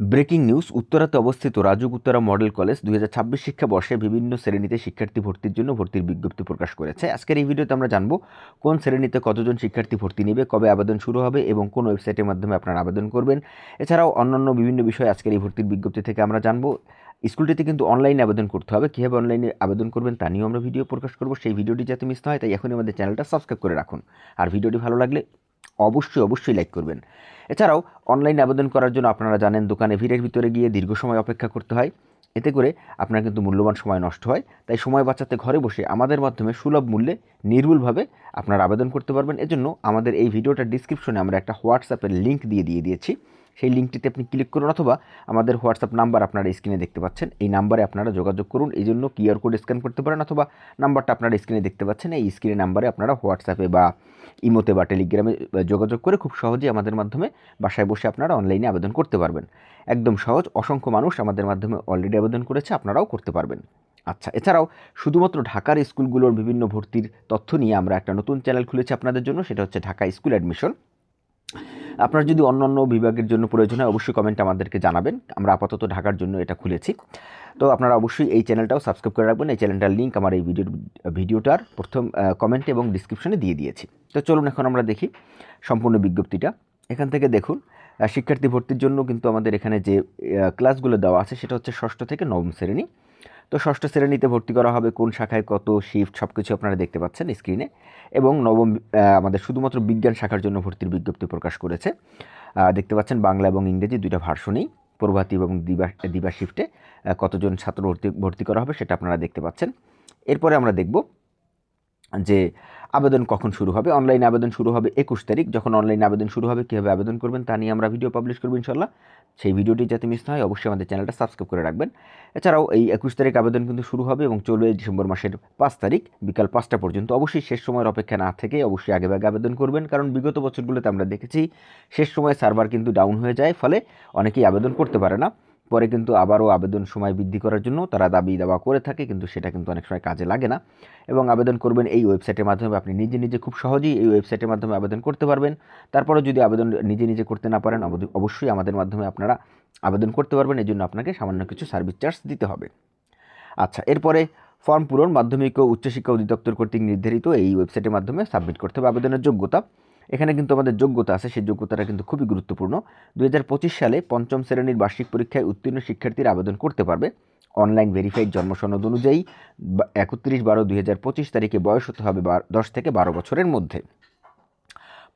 Breaking news, উত্তরাতে অবস্থিত RAJUK Uttara model college দুই হাজার ছাব্বিশ শিক্ষাবর্ষে বিভিন্ন শ্রেণীতে শিক্ষার্থী ভর্তির জন্য ভর্তির বিজ্ঞপ্তি প্রকাশ করেছে। আজকের এই ভিডিওতে আমরা জানব কোন শ্রেণীতে কতজন শিক্ষার্থী ভর্তি নেবে, কবে আবেদন শুরু হবে এবং কোন ওয়েবসাইটের মাধ্যমে আপনারা আবেদন করবেন। এছাড়াও অন্যান্য বিভিন্ন বিষয় আজকের এই ভর্তির বিজ্ঞপ্তি থেকে আমরা জানব, স্কুলটিতে কিন্তু অনলাইনে আবেদন করতে হবে, কীভাবে অনলাইনে আবেদন করবেন তা নিয়েও আমরা ভিডিও প্রকাশ করব। সেই ভিডিওটি যাতে মিস না হয়, তাই এখনই আমাদের চ্যানেলটা সাবস্ক্রাইব করে রাখুন। আর ভিডিওটি ভালো লাগলে অবশ্যই অবশ্যই লাইক করবেন। এছাড়াও অনলাইন আবেদন করার জন্য আপনারা জানেন দোকানে ভিড়ের ভিতরে গিয়ে দীর্ঘ সময় অপেক্ষা করতে হয়। এতে করে আপনার কিন্তু মূল্যবান সময় নষ্ট হয়। তাই সময় বাঁচাতে ঘরে বসে আমাদের মাধ্যমে সুলভ মূল্যে নির্ভুলভাবে আপনারা আবেদন করতে পারবেন। এজন্য আমাদের এই ভিডিওটার ডিসক্রিপশনে আমরা একটা হোয়াটসঅ্যাপের লিঙ্ক দিয়ে দিয়ে দিয়েছি। সেই লিঙ্কটিতে আপনি ক্লিক করুন অথবা আমাদের হোয়াটসঅ্যাপ নাম্বার আপনারা স্ক্রিনে দেখতে পাচ্ছেন। এই নাম্বারে আপনারা যোগাযোগ করুন। এই জন্য কিউআর কোড স্ক্যান করতে পারেন অথবা নাম্বারটা আপনারা স্ক্রিনে দেখতে পাচ্ছেন। এই স্ক্রিনে নাম্বারে আপনারা হোয়াটসঅ্যাপে বা ইমোতে বা টেলিগ্রামে যোগাযোগ করে খুব সহজেই আমাদের মাধ্যমে বাসায় বসে আপনারা অনলাইনে আবেদন করতে পারবেন। একদম সহজ, অসংখ্য মানুষ আমাদের মাধ্যমে অলরেডি আবেদন করেছে, আপনারাও করতে পারবেন। আচ্ছা এছাড়াও শুধুমাত্র ঢাকার স্কুলগুলোর বিভিন্ন ভর্তির তথ্য নিয়ে আমরা একটা নতুন চ্যানেল খুলেছি আপনাদের জন্য, সেটা হচ্ছে ঢাকা স্কুল অ্যাডমিশন আপনার যদি অন্য অন্য বিভাগের জন্য প্রয়োজন হয়, অবশ্যই কমেন্টে আমাদেরকে জানাবেন। আমরা আপাতত ঢাকার জন্য এটা খুলেছি। তো আপনারা অবশ্যই এই চ্যানেলটাও সাবস্ক্রাইব করে রাখবেন। এই চ্যানেলটার লিঙ্ক আমার এই ভিডিও ভিডিওটার প্রথম কমেন্টে এবং ডিসক্রিপশনে দিয়ে দিয়েছি। তো চলুন এখন আমরা দেখি সম্পূর্ণ বিজ্ঞপ্তিটা। এখান থেকে দেখুন শিক্ষার্থী ভর্তির জন্য কিন্তু আমাদের এখানে যে ক্লাসগুলো দেওয়া আছে, সেটা হচ্ছে ষষ্ঠ থেকে নবম শ্রেণি। তো ষষ্ঠ শ্রেণীতে ভর্তি করা হবে কোন শাখায় কত শিফট সব কিছু আপনারা দেখতে পাচ্ছেন স্ক্রিনে এবং নবম আমাদের শুধুমাত্র বিজ্ঞান শাখার জন্য ভর্তির বিজ্ঞপ্তি প্রকাশ করেছে। দেখতে পাচ্ছেন বাংলা এবং ইংরেজি দুইটা ভার্সনেই প্রভাতী এবং দিবা দিবা শিফটে কতজন ছাত্র ভর্তি ভর্তি করা হবে সেটা আপনারা দেখতে পাচ্ছেন। এরপরে আমরা দেখব যে আবেদন কখন শুরু হবে, অনলাইন আবেদন শুরু হবে একুশ তারিখ। যখন অনলাইন আবেদন শুরু হবে, কীভাবে আবেদন করবেন তা নিয়ে আমরা ভিডিও পাবলিশ করব ইনশাল্লাহ। সেই ভিডিওটি যাতে মিস না হয়, অবশ্যই আমাদের চ্যানেলটা সাবস্ক্রাইব করে রাখবেন। এছাড়াও এই একুশ তারিখ আবেদন কিন্তু শুরু হবে এবং চলবে ডিসেম্বর মাসের পাঁচ তারিখ, বিকাল পাঁচটা পর্যন্ত। অবশ্যই শেষ সময়ের অপেক্ষা না থেকে অবশ্যই আগে আগে আবেদন করবেন, কারণ বিগত বছরগুলোতে আমরা দেখেছি শেষ সময় সার্ভার কিন্তু ডাউন হয়ে যায়, ফলে অনেকেই আবেদন করতে পারে না। পরে কিন্তু আবারও আবেদন সময় বৃদ্ধি করার জন্য তারা দাবি দাওয়া করে থাকে, কিন্তু সেটা কিন্তু অনেক সময় কাজে লাগে না। এবং আবেদন করবেন এই ওয়েবসাইটের মাধ্যমে, আপনি নিজে নিজে খুব সহজেই এই ওয়েবসাইটের মাধ্যমে আবেদন করতে পারবেন। তারপরে যদি আবেদন নিজে নিজে করতে না পারেন অবশ্যই আমাদের মাধ্যমে আপনারা আবেদন করতে পারবেন এই জন্য আপনাকে সামান্য কিছু সার্ভিস চার্জ দিতে হবে। আচ্ছা এরপরে ফর্ম পূরণ, মাধ্যমিক ও উচ্চশিক্ষা অধিদপ্তর কর্তৃক নির্ধারিত এই ওয়েবসাইটের মাধ্যমে সাবমিট করতে হবে আবেদনের যোগ্যতা। এখানে কিন্তু আমাদের যোগ্যতা আছে, সেই যোগ্যতাটা কিন্তু খুবই গুরুত্বপূর্ণ। দু হাজার পঁচিশ সালে পঞ্চম শ্রেণির বার্ষিক পরীক্ষায় উত্তীর্ণ শিক্ষার্থীরা আবেদন করতে পারবে। অনলাইন ভেরিফাইড জন্মসনদ অনুযায়ী একত্রিশ বারো দুই তারিখে বয়স হতে হবে দশ থেকে বারো বছরের মধ্যে।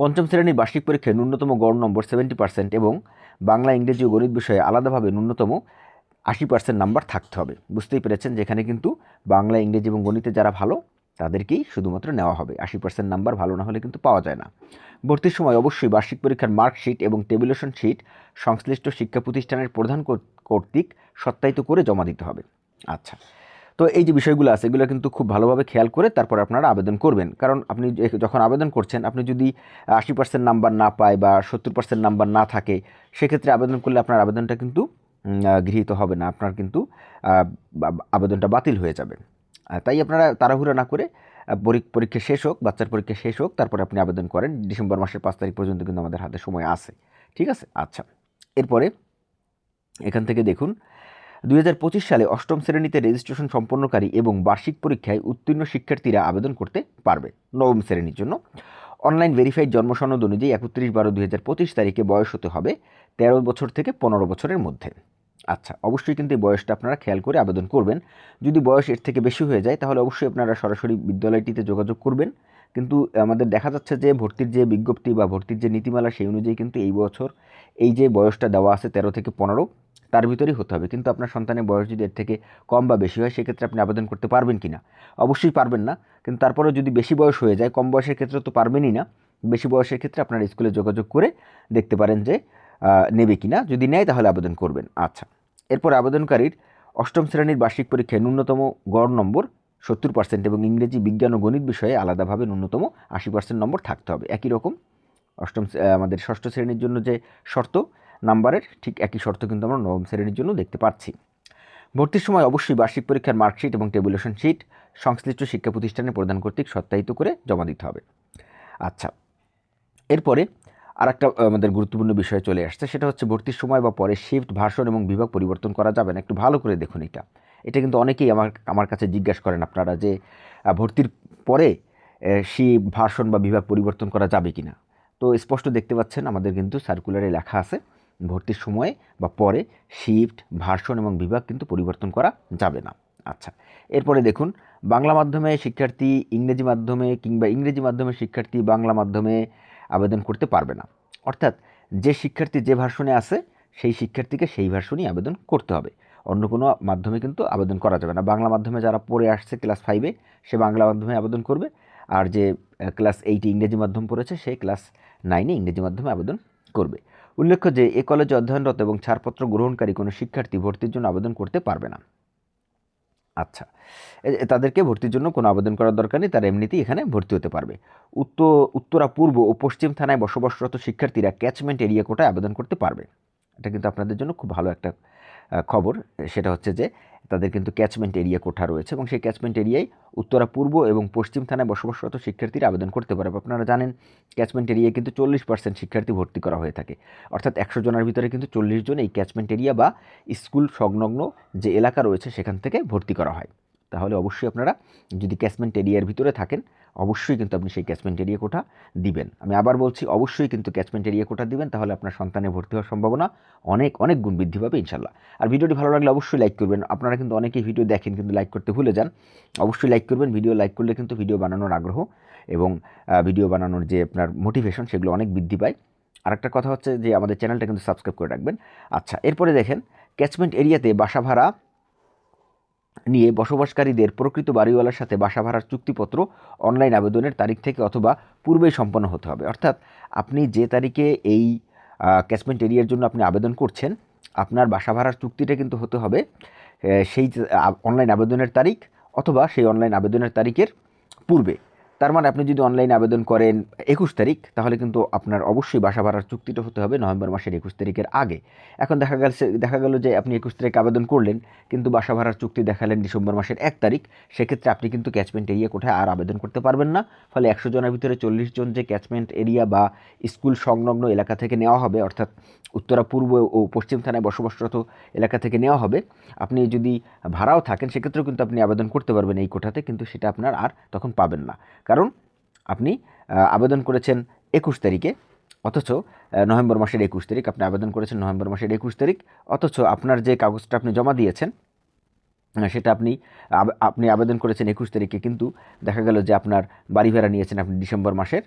পঞ্চম শ্রেণির বার্ষিক পরীক্ষায় ন্যূনতম গড় নম্বর সেভেন্টি পার্সেন্ট এবং বাংলা, ইংরেজি ও গণিত বিষয়ে আলাদাভাবে ন্যূনতম আশি পার্সেন্ট নাম্বার থাকতে হবে। বুঝতেই পেরেছেন যেখানে কিন্তু বাংলা, ইংরেজি এবং গণিতে যারা ভালো তাদেরকেই শুধুমাত্র নেওয়া হবে। আশি পার্সেন্ট নাম্বার ভালো না হলে কিন্তু পাওয়া যায় না। ভর্তির সময় অবশ্যই বার্ষিক পরীক্ষার মার্কশিট এবং টেবিলেশন শিট সংশ্লিষ্ট শিক্ষা প্রতিষ্ঠানের প্রধান কর্তৃক সত্যায়িত করে জমা দিতে হবে। আচ্ছা তো এই যে বিষয়গুলো আছে, এগুলো কিন্তু খুব ভালোভাবে খেয়াল করে তারপর আপনারা আবেদন করবেন। কারণ আপনি যখন আবেদন করছেন, আপনি যদি আশি পার্সেন্ট নাম্বার না পায় বা সত্তর পার্সেন্ট নাম্বার না থাকে, সেক্ষেত্রে আবেদন করলে আপনার আবেদনটা কিন্তু গৃহীত হবে না। আপনার কিন্তু আবেদনটা বাতিল হয়ে যাবে। তাই আপনারা তাড়াহুড়া না করে পরীক্ষা শেষ হোক, বাচ্চার পরীক্ষা শেষ হোক, তারপরে আপনি আবেদন করেন। ডিসেম্বর মাসের পাঁচ তারিখ পর্যন্ত কিন্তু আমাদের হাতে সময় আছে। ঠিক আছে? আচ্ছা। এরপরে এখান থেকে দেখুন দু হাজার পঁচিশ সালে অষ্টম শ্রেণীতে রেজিস্ট্রেশন সম্পন্নকারী এবং বার্ষিক পরীক্ষায় উত্তীর্ণ শিক্ষার্থীরা আবেদন করতে পারবে নবম শ্রেণির জন্য। অনলাইন ভেরিফাইড জন্মসনদ অনুযায়ী একত্রিশ বারো দুই তারিখে বয়স হতে হবে তেরো বছর থেকে পনেরো বছরের মধ্যে। আচ্ছা অবশ্যই কিন্তু এই বয়সটা আপনারা খেয়াল করে আবেদন করবেন। যদি বয়স এর থেকে বেশি হয়ে যায়, তাহলে অবশ্যই আপনারা সরাসরি বিদ্যালয়টিতে যোগাযোগ করবেন। কিন্তু আমাদের দেখা যাচ্ছে যে ভর্তির যে বিজ্ঞপ্তি বা ভর্তির যে নীতিমালা, সেই অনুযায়ী কিন্তু এই বছর এই যে বয়সটা দেওয়া আছে তেরো থেকে পনেরো, তার ভিতরেই হতে হবে। কিন্তু আপনার সন্তানের বয়স যদি এর থেকে কম বা বেশি হয়, সেক্ষেত্রে আপনি আবেদন করতে পারবেন কি না অবশ্যই পারবেন না। কিন্তু তারপরেও যদি বেশি বয়স হয়ে যায়, কম বয়সের ক্ষেত্রে তো পারবেনই না। বেশি বয়সের ক্ষেত্রে আপনার স্কুলে যোগাযোগ করে দেখতে পারেন যে নেবে কি না যদি নেয়, তাহলে আবেদন করবেন। আচ্ছা। এরপর আবেদনকারীর অষ্টম শ্রেণির বার্ষিক পরীক্ষায় ন্যূনতম গড় নম্বর সত্তর পার্সেন্ট এবং ইংরেজি বিজ্ঞান ও গণিত বিষয়ে আলাদাভাবে ন্যূনতম আশি পার্সেন্ট নম্বর থাকতে হবে। একই রকম অষ্টম আমাদের ষষ্ঠ শ্রেণির জন্য যে শর্ত, নাম্বারের ঠিক একই শর্ত কিন্তু আমরা নবম শ্রেণির জন্য দেখতে পাচ্ছি। ভর্তির সময় অবশ্যই বার্ষিক পরীক্ষার মার্কশিট এবং টেবুলেশন শিট সংশ্লিষ্ট শিক্ষা প্রতিষ্ঠানের প্রদান কর্তৃক সত্যায়িত করে জমা দিতে হবে। আচ্ছা এরপরে আর একটা আমাদের গুরুত্বপূর্ণ বিষয় চলে আসছে, সেটা হচ্ছে ভর্তির সময় বা পরে শিফট ভাষণ এবং বিভাগ পরিবর্তন করা যাবে না। একটু ভালো করে দেখুন এটা। এটা কিন্তু অনেকেই আমার আমার কাছে জিজ্ঞাসা করেন আপনারা যে ভর্তির পরে শিফট ভাষণ বা বিভাগ পরিবর্তন করা যাবে কি না তো স্পষ্ট দেখতে পাচ্ছেন, আমাদের কিন্তু সার্কুলারে লেখা আছে, ভর্তির সময়ে বা পরে শিফট ভাষণ এবং বিভাগ কিন্তু পরিবর্তন করা যাবে না। আচ্ছা এরপরে দেখুন, বাংলা মাধ্যমে শিক্ষার্থী ইংরেজি মাধ্যমে কিংবা ইংরেজি মাধ্যমে শিক্ষার্থী বাংলা মাধ্যমে আবেদন করতে পারবে না। অর্থাৎ যে শিক্ষার্থী যে ভার্সনে আছে, সেই শিক্ষার্থীকে সেই ভার্সনই আবেদন করতে হবে। অন্য কোনো মাধ্যমে কিন্তু আবেদন করা যাবে না। বাংলা মাধ্যমে যারা পড়ে আসছে ক্লাস ফাইভে সে বাংলা মাধ্যমে আবেদন করবে। আর যে ক্লাস এইটে ইংরেজি মাধ্যম পড়েছে, সে ক্লাস নাইনে ইংরেজি মাধ্যমে আবেদন করবে। উল্লেখ্য যে, এ কলেজে অধ্যয়নরত এবং ছাড়পত্র গ্রহণকারী কোনো শিক্ষার্থী ভর্তির জন্য আবেদন করতে পারবে না। আচ্ছা তাদেরকে ভর্তির জন্য কোনো আবেদন করার দরকার নেই, তারা এমনিতেই এখানে ভর্তি হতে পারবে। উত্তর উত্তরা পূর্ব ও পশ্চিম থানায় বসবাসরত শিক্ষার্থীরা ক্যাচমেন্ট এরিয়া কোটায় আবেদন করতে পারবে। এটা কিন্তু আপনাদের জন্য খুব ভালো একটা খবর। সেটা হচ্ছে যে তাদের কিন্তু ক্যাচমেন্ট এরিয়া কোঠা রয়েছে এবং সেই ক্যাচমেন্ট এরিয়ায় উত্তরা পূর্ব এবং পশ্চিম থানায় বসবাসরত শিক্ষার্থীরা আবেদন করতে পারবে আপনারা জানেন ক্যাচমেন্ট এরিয়ায় কিন্তু চল্লিশ পার্সেন্ট শিক্ষার্থী ভর্তি করা হয়ে থাকে। অর্থাৎ একশো জনের ভিতরে কিন্তু চল্লিশ জন এই ক্যাচমেন্ট এরিয়া বা স্কুল সংলগ্ন যে এলাকা রয়েছে, সেখান থেকে ভর্তি করা হয়। তাহলে অবশ্যই আপনারা যদি ক্যাচমেন্ট এরিয়ার ভিতরে থাকেন অবশ্যই কিন্তু আপনি সেই ক্যাচমেন্ট এরিয়া কোঠা দিবেন। আমি আবার বলছি, অবশ্যই কিন্তু ক্যাচমেন্ট এরিয়া কোঠা দিবেন, তাহলে আপনার সন্তানের ভর্তি হওয়ার সম্ভাবনা অনেক অনেক গুণ বৃদ্ধি পাবে ইনশাল্লাহ আর ভিডিওটি ভালো লাগলে অবশ্যই লাইক করবেন। আপনারা কিন্তু অনেকেই ভিডিও দেখেন কিন্তু লাইক করতে ভুলে যান। অবশ্যই লাইক করবেন, ভিডিও লাইক করলে কিন্তু ভিডিও বানানোর আগ্রহ এবং ভিডিও বানানোর যে আপনার মোটিভেশন সেগুলো অনেক বৃদ্ধি পায়। আরেকটা কথা হচ্ছে যে আমাদের চ্যানেলটা কিন্তু সাবস্ক্রাইব করে রাখবেন। আচ্ছা এরপরে দেখেন ক্যাচমেন্ট এরিয়াতে বাসা ভাড়া নিয়ে বসবাসকারীদের প্রকৃত বাড়িওয়ালার সাথে বাসা ভাড়ার চুক্তিপত্র অনলাইন আবেদনের তারিখ থেকে অথবা পূর্বেই সম্পন্ন হতে হবে। অর্থাৎ আপনি যে তারিখে এই ক্যাচমেন্ট এরিয়ার জন্য আপনি আবেদন করছেন, আপনার বাসা ভাড়ার চুক্তিটা কিন্তু হতে হবে সেই অনলাইন আবেদনের তারিখ অথবা সেই অনলাইন আবেদনের তারিখের পূর্বে। তার মানে আপনি যদি অনলাইনে আবেদন করেন একুশ তারিখ, তাহলে কিন্তু আপনার অবশ্যই বাসা ভাড়ার চুক্তিটা হতে হবে নভেম্বর মাসের একুশ তারিখের আগে। এখন দেখা গেছে, দেখা গেল যে আপনি একুশ তারিখ আবেদন করলেন, কিন্তু বাসা ভাড়ার চুক্তি দেখালেন ডিসেম্বর মাসের এক তারিখ, সেক্ষেত্রে আপনি কিন্তু ক্যাচমেন্ট এরিয়া কোথায় আর আবেদন করতে পারবেন না। ফলে একশো জনের ভিতরে চল্লিশ জন যে ক্যাচমেন্ট এরিয়া বা স্কুল সংলগ্ন এলাকা থেকে নেওয়া হবে, অর্থাৎ উত্তরা পূর্ব ও পশ্চিম থানায় বসবাসরত এলাকা থেকে নেওয়া হবে, আপনি যদি ভাড়াও থাকেন, সেক্ষেত্রেও কিন্তু আপনি আবেদন করতে পারবেন এই কোঠাতে, কিন্তু সেটা আপনার আর তখন পাবেন না। কারণ আপনি আবেদন করেছেন একুশ তারিখে, অথচ নভেম্বর মাসের একুশ তারিখ, আপনি আবেদন করেছেন নভেম্বর মাসের একুশ তারিখ, অথচ আপনার যে কাগজটা আপনি জমা দিয়েছেন সেটা আপনি আপনি আবেদন করেছেন একুশ তারিখে, কিন্তু দেখা গেল যে আপনার বাড়ি ভাড়া নিয়েছেন আপনি ডিসেম্বর মাসের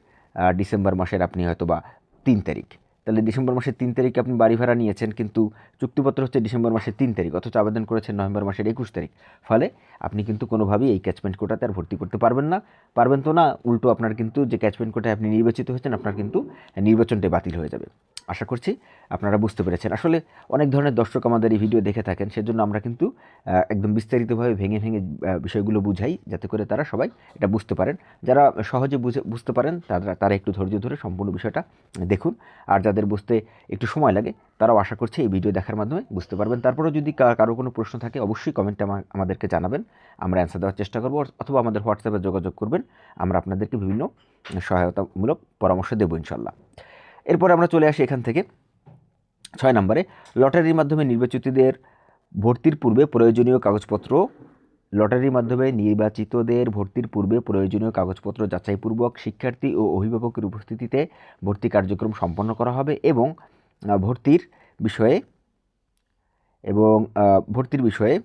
ডিসেম্বর মাসের আপনি হয়তো বা তিন তারিখ। তাহলে ডিসেম্বর মাসের তিন তারিখে আপনি বাড়ি ভাড়া নিয়েছেন, কিন্তু চুক্তিপত্র হচ্ছে ডিসেম্বর মাসের তিন তারিখ, অথচ আবেদন করেছেন নভেম্বর মাসের একুশ তারিখ। ফলে আপনি কিন্তু কোনোভাবেই এই ক্যাচমেন্ট কোটাতে আর ভর্তি করতে পারবেন না। পারবেন তো না, উল্টো আপনার কিন্তু যে ক্যাচমেন্ট কোটায় আপনি নির্বাচিত হয়েছেন, আপনার কিন্তু নির্বাচনটাই বাতিল হয়ে যাবে। আশা করছি আপনারা বুঝতে পেরেছেন। আসলে অনেক ধরনের দর্শক আমাদের এই ভিডিও দেখে থাকেন, সেজন্য আমরা কিন্তু একদম বিস্তারিতভাবে ভেঙে ভেঙে বিষয়গুলো বুঝাই, যাতে করে তারা সবাই এটা বুঝতে পারেন। যারা সহজে বুঝে, বুঝতে পারেন, তারা তারা একটু ধৈর্য ধরে সম্পূর্ণ বিষয়টা দেখুন। আর যাদের বুঝতে একটু সময় লাগে, তারাও আশা করছি এই ভিডিও দেখার মাধ্যমে বুঝতে পারবেন। তারপরেও যদি কারও কোনো প্রশ্ন থাকে, অবশ্যই কমেন্টে আমাদেরকে জানাবেন। আমরা অ্যান্সার দেওয়ার চেষ্টা করব, অথবা আমাদের হোয়াটসঅ্যাপে যোগাযোগ করবেন। আমরা আপনাদেরকে বিভিন্ন সহায়তামূলক পরামর্শ দেবো ইনশাল্লাহ এরপরে আমরা চলে আসি এখান থেকে। ছয় নম্বরে, লটারির মাধ্যমে নির্বাচিতদের ভর্তির পূর্বে প্রয়োজনীয় কাগজপত্র, লটারির মাধ্যমে নির্বাচিতদের ভর্তির পূর্বে প্রয়োজনীয় কাগজপত্র যাচাইপূর্বক শিক্ষার্থী ও অভিভাবকের উপস্থিতিতে ভর্তি কার্যক্রম সম্পন্ন করা হবে এবং ভর্তির বিষয়ে এবং ভর্তির বিষয়ে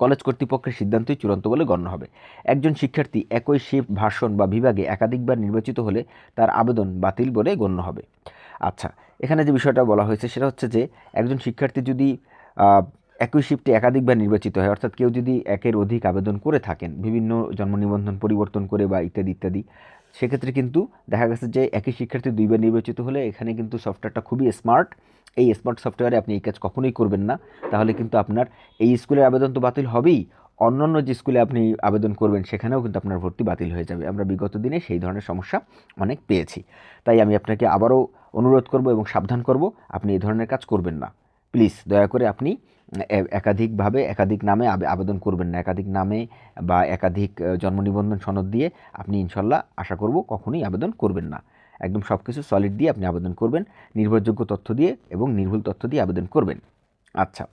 কলেজ কর্তৃপক্ষের সিদ্ধান্তই চূড়ান্ত বলে গণ্য হবে। একজন শিক্ষার্থী একই শিফট ভাষণ বা বিভাগে একাধিকবার নির্বাচিত হলে তার আবেদন বাতিল বলে গণ্য হবে। আচ্ছা এখানে যে বিষয়টা বলা হয়েছে সেটা হচ্ছে যে, একজন শিক্ষার্থী যদি একই শিফটে একাধিকবার নির্বাচিত হয়, অর্থাৎ কেউ যদি একের অধিক আবেদন করে থাকেন, বিভিন্ন জন্ম নিবন্ধন পরিবর্তন করে বা ইত্যাদি ইত্যাদি সেক্ষেত্রে কিন্তু দেখা গেছে যে একই শিক্ষার্থী দুইবার নির্বাচিত হলে এখানে কিন্তু সফটওয়্যারটা খুবই স্মার্ট এই স্মার্ট সফটওয়্যারে আপনি এই কাজ কখনোই করবেন না। তাহলে কিন্তু আপনার এই স্কুলের আবেদন তো বাতিল হবেই। অন্যান্য যে স্কুলে আপনি আবেদন করবেন, সেখানেও কিন্তু আপনার ভর্তি বাতিল হয়ে যাবে। আমরা বিগত দিনে সেই ধরনের সমস্যা অনেক পেয়েছি। তাই আমি আপনাকে আবারও অনুরোধ করব এবং সাবধান করব, আপনি এই ধরনের কাজ করবেন না। প্লিজ দয়া করে আপনি একাধিকভাবে, একাধিক নামে আবে- আবেদন করবেন না। একাধিক নামে বা একাধিক জন্ম নিবন্ধন সনদ দিয়ে আপনি ইনশাল্লাহ আশা করব কখনোই আবেদন করবেন না। একদম সব কিছু সলিড দিয়ে আপনি আবেদন করবেন, নির্ভরযোগ্য তথ্য দিয়ে এবং নির্ভুল তথ্য দিয়ে আবেদন করবেন। আচ্ছা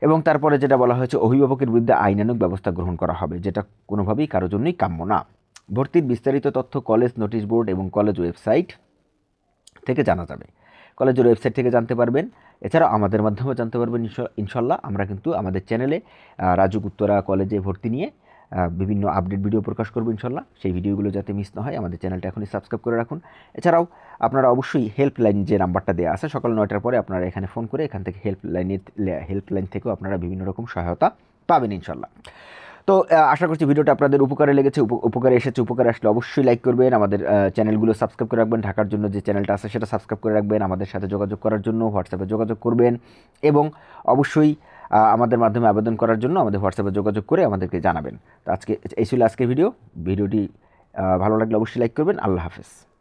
এবং তারপরে যেটা বলা হয়েছে, অভিভাবকের বিরুদ্ধে আইনানুক ব্যবস্থা গ্রহণ করা হবে, যেটা কোনোভাবেই কারোর জন্যই কাম্য না। ভর্তির বিস্তারিত তথ্য কলেজ নোটিশ বোর্ড এবং কলেজ ওয়েবসাইট থেকে জানা যাবে। কলেজের ওয়েবসাইট থেকে জানতে পারবেন। এছাড়াও আমাদের মাধ্যমেও জানতে পারবেন ইনশাল্লাহ। আমরা কিন্তু আমাদের চ্যানেলে আহ, রাজু উত্তরা কলেজে ভর্তি নিয়ে বিভিন্ন আপডেট ভিডিও প্রকাশ করব ইনশাল্লাহ। সেই ভিডিওগুলো যাতে মিস না হয় আমাদের চ্যানেলটা এখনই সাবস্ক্রাইব করে রাখুন। এছাড়াও আপনারা অবশ্যই হেল্পলাইন যে নাম্বারটা দেওয়া আছে সকাল নয়টার পরে আপনারা এখানে ফোন করে এখান থেকে হেল্পলাইনের হেল্পলাইন থেকেও আপনারা বিভিন্ন রকম সহায়তা পাবেন ইনশাল্লাহ। তো আশা করছি ভিডিওটা আপনাদের উপকারে লেগেছে, উপ- উপকারে এসেছে, উপকারে আসলে অবশ্যই লাইক করবেন। আমাদের চ্যানেলগুলো সাবস্ক্রাইব করে রাখবেন। ঢাকার জন্য যে চ্যানেলটা আছে সেটা সাবস্ক্রাইব করে রাখবেন। আমাদের সাথে যোগাযোগ করার জন্য হোয়াটসঅ্যাপে যোগাযোগ করবেন এবং অবশ্যই আমাদের মাধ্যমে আবেদন করার জন্য আমাদের হোয়াটসঅ্যাপে যোগাযোগ করে আমাদেরকে জানাবেন। তো আজকে, এই ছিল আজকের ভিডিও। ভিডিওটি ভালো লাগলে অবশ্যই লাইক করবেন। আল্লাহ হাফেজ।